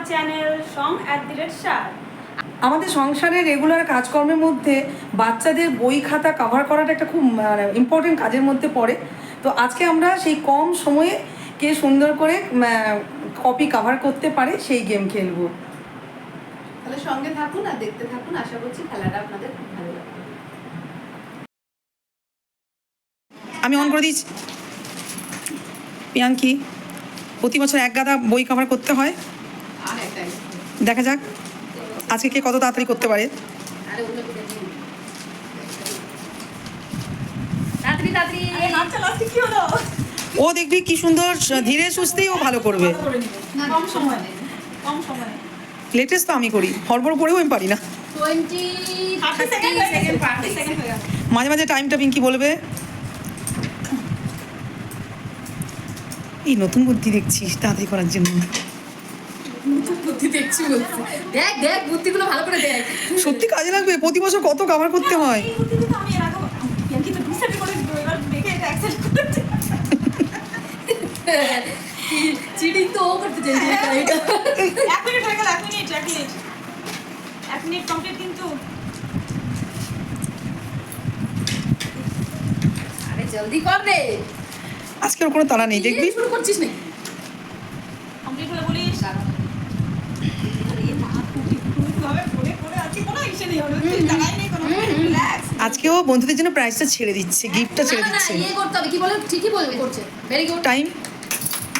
আমার channel song at the rate আমাদের সংসারের রেগুলার কাজকর্মের মধ্যে বাচ্চাদের বই খাতা কভার করাটা একটা খুব ইম্পর্টেন্ট কাজের মধ্যে পড়ে। তো আজকে আমরা সেই কম সময়ে কে সুন্দর করে কপি কভার করতে পারে সেই গেম খেলব। তাহলে সঙ্গে থাকুন আর দেখতে থাকুন। আশা করছি খেলাটা আপনাদের খুব ভালো লাগবে। আমি অন করে দিচ্ছি। পিয়াঙ্কি প্রতি বছর এক গাদা বই কভার করতে হয়। দেখা যাক। আজকে কে কত তাড়াতাড়ি করতে পারে। কি ও দেখবি কি সুন্দর ধীরে সুস্থেই ও ভালো করবে। করে নিবে। না, কম সময় কম সময়। লেটেস্ট তো আমি করি। হড়বড় করেও আমি পারি না। হয়ে মাঝে মাঝে টাইমটা পিঙ্কি বলবে। এই নতুন বুদ্ধি দেখছিস তাড়াতাড়ি করার জন্য। বুদ্ধি দেখছি বলছি দেখ দেখ বুদ্ধিগুলো ভালো করে দেখ। সত্যি কাজে লাগবে প্রতি বছর কত কভার করতে হয়? চিটিং তো ও করতে চাইছে এটা এক মিনিট হয়ে গেল এক মিনিট এক মিনিট। এক মিনিট কমপ্লিট কিন্তু। আরে জলদি কর রে। আজকে কোনো তাড়া নেই দেখবি? শুরু করছিস নাকি কমপ্লিট হলে বলিস আরে মা খুবই খুবই ভাবে পড়ে পড়ে আছি কোনো ইসে নেই ওর দাঁড়াই নেই কোনো রিল্যাক্স আজকেও বন্ধুদের জন্য প্রাইসটা ছেড়ে দিচ্ছে গিফটটা ছেড়ে দিচ্ছে। ইয়ে করতে হবে কি বলে? ঠিকই বলবে করছে। ভেরি গুড টাইম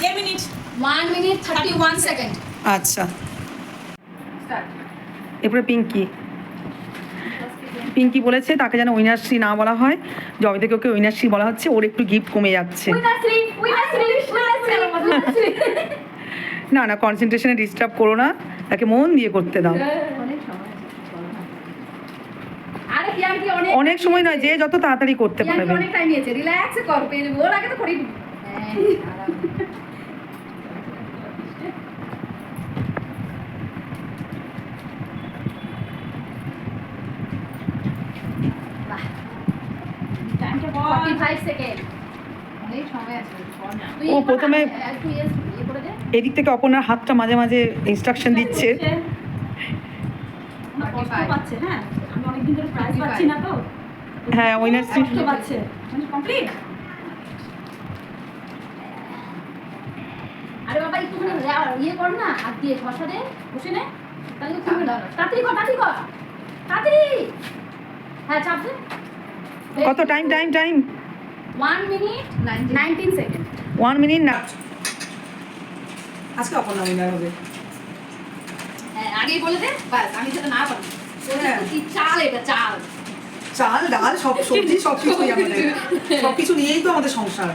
দেড় minute one minute thirty one second আচ্ছা। স্টার্ট এরপরে পিঙ্কি। পিঙ্কি বলেছে তাকে যেন উইনার্সি না বলা হয়। যবে থেকে ওকে উইনার্সি বলা হচ্ছে ওর একটু গিফট কমে যাচ্ছে। না না কনসেন্ট্রেশনে ডিস্টার্ব করো না তাকে মন দিয়ে করতে দাও অনেক সময় আছে, চলো না। আরে পিয়াঙ্কি অনেক অনেক সময় নয় যে যত তাড়াতাড়ি করতে পারবে। অনেক টাইম নিয়েছে। রিল্যাক্স কর পেয়ে ওর আগে তো করি আরাম। বাহ, টাইমটা বল 45 সেকেন্ড অনেক সময় আছে। কর না। তুই ও প্রথমে- ইয়ে ইয়ে এদিক থেকে অপর্ণার হাতটা মাঝে মাঝে ইনস্ট্রাকশন দিচ্ছে। কষ্ট পাচ্ছে হ্যাঁ? আমি অনেকদিন ধরে প্রাইজ পাচ্ছি না তো। হ্যাঁ উইনার্সি কষ্ট পাচ্ছে। কমপ্লিট আরে বাবা একটুখানি ইয়ে কর না হাত দিয়ে ঘষা দে বসে নে। তাহলে তো খুলবে তাড়াতাড়ি কর তাড়াতাড়ি কর। তাড়াতাড়ি। হ্যাঁ চাপ দে। কত? Time time time one minute nineteen second one minute না। আজকে অপর্ণা উইনার হবে। আগেই বলে দে বাস আমি যেটা না পারি হ্যাঁ। চাল এটা চাল। চাল ডাল সব সবজি সব কিছুই আমাদের। সব কিছু নিয়েই তো আমাদের সংসার।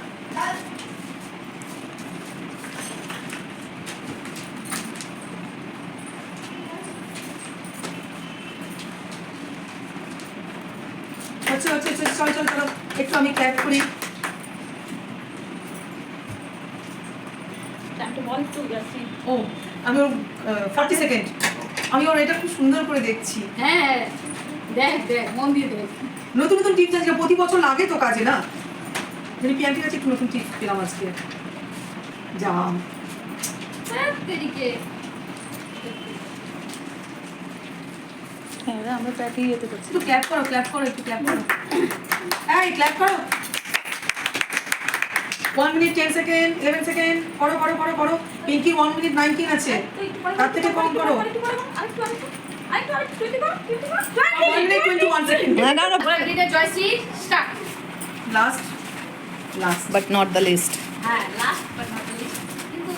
আচ্ছা আচ্ছা আচ্ছা চল চল চলো একটু আমি ক্ল্যাপ করি। ও আমি ফর্টি সেকেন্ড আমি ওর এটা খুব সুন্দর করে দেখছি। হ্যাঁ দেখ দেখ মন দিয়ে দেখ। নতুন নতুন টিপস আজকে প্রতি বছর লাগে তো কাজে না? যদি পিয়ান্টির কাছে একটু নতুন টিপস পেলাম আজকে। যা তেদিকে হ্যাঁ আমরা প্র্যাকটিস যেতে করছি একটু ক্ল্যাপ করো ক্ল্যাপ করো একটু ক্ল্যাপ করো। এই ক্ল্যাপ করো। One minute ten second eleven second করো করো করো করো পিঙ্কি ওয়ান মিনিট নাইনটিন আছে তার থেকে কম করো last last but not the least হ্যাঁ লাস্ট বাট নট লিস্ট কিন্তু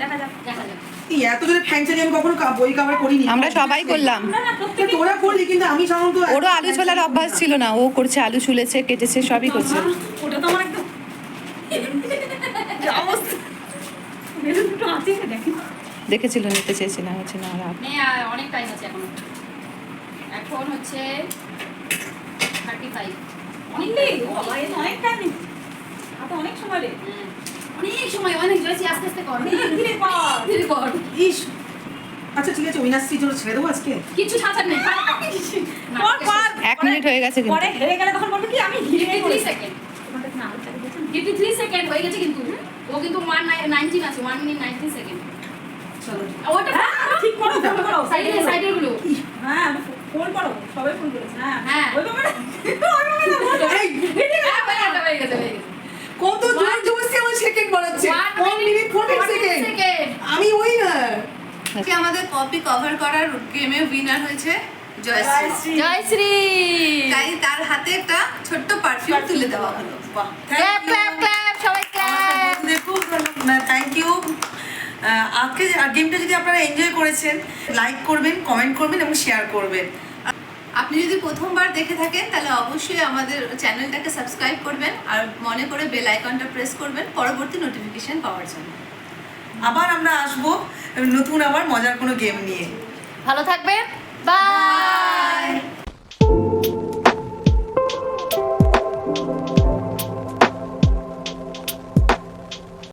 দেখা যাক দেখা যাক এত জোরে ফ্যাংচারি আমি কখনো কা- বই কাভার করিনি আমরা সবাই করলাম তোরা করলি কিন্তু আমি সাধারণত ওরও আলু ছোলার অভ্যাস ছিল না ও করছে আলু ছুলেছে কেটেছে সবই করছে ওটা তো আমার একদম যা অবস্থা বেলুন দুটো আছে দেখি দেখেছিল নিতে চেয়েছিলাম হচ্ছে না আর অনেক টাইম আছে এখনও। এখন হচ্ছে থার্টি ফাইভ অনেক টাইম অনেক সময় রে অনেক সময় অনেক জয়শ্রী আস্তে আস্তে কর। ধীরে ধীরে কর। ধীরে কর। ইস। আচ্ছা ঠিক আছে জন্য ছেড়ে দেবো আজকে? কিছু নেই। এক মিনিট হয়ে গেছে পরে হেরে গেলে তখন বলবে কি আমি ধীরে সেকেন্ড। ফিফটি থ্রি সেকেন্ড হয়ে গেছে কিন্তু ও কিন্তু ওয়ান নাইনটিন আছে ওয়ান মিনিট নাইনটিন সেকেন্ড চলো। ওটা ঠিক করো করো সাইডে সাইডেরগুলো। হ্যাঁ ফোন করো সবাই ফোন করেছে হ্যাঁ। হ্যাঁ। ওইভাবে না ওইভাবে না বলো। এই, হ্যাঁ, হয়ে গেছে, হয়ে গেছে, কত জোর জবরদস্তি আমার সেকেন্ড বাড়াচ্ছে One minute forty forty second আমি উইনার আজকে আমাদের কপি কভার করার গেমে উইনার হয়েছে জয়শ্রী জয়শ্রী। তাই তার হাতে একটা ছোট্ট পারফিউম তুলে দেওয়া হলো। বাহ ক্ল্যাপ ক্ল্যাপ ক্ল্যাপ সবাই ক্ল্যাপ দেখুন থ্যাংক ইউ আজকে গেমটা যদি আপনারা এনজয় করেছেন লাইক করবেন কমেন্ট করবেন এবং শেয়ার করবেন। আপনি যদি প্রথমবার দেখে থাকেন তাহলে অবশ্যই আমাদের চ্যানেলটাকে সাবস্ক্রাইব করবেন আর মনে করে বেল আইকনটা প্রেস করবেন পরবর্তী নোটিফিকেশন পাওয়ার জন্য। আবার আমরা আসব নতুন আবার মজার কোনো গেম নিয়ে। ভালো থাকবেন। বাই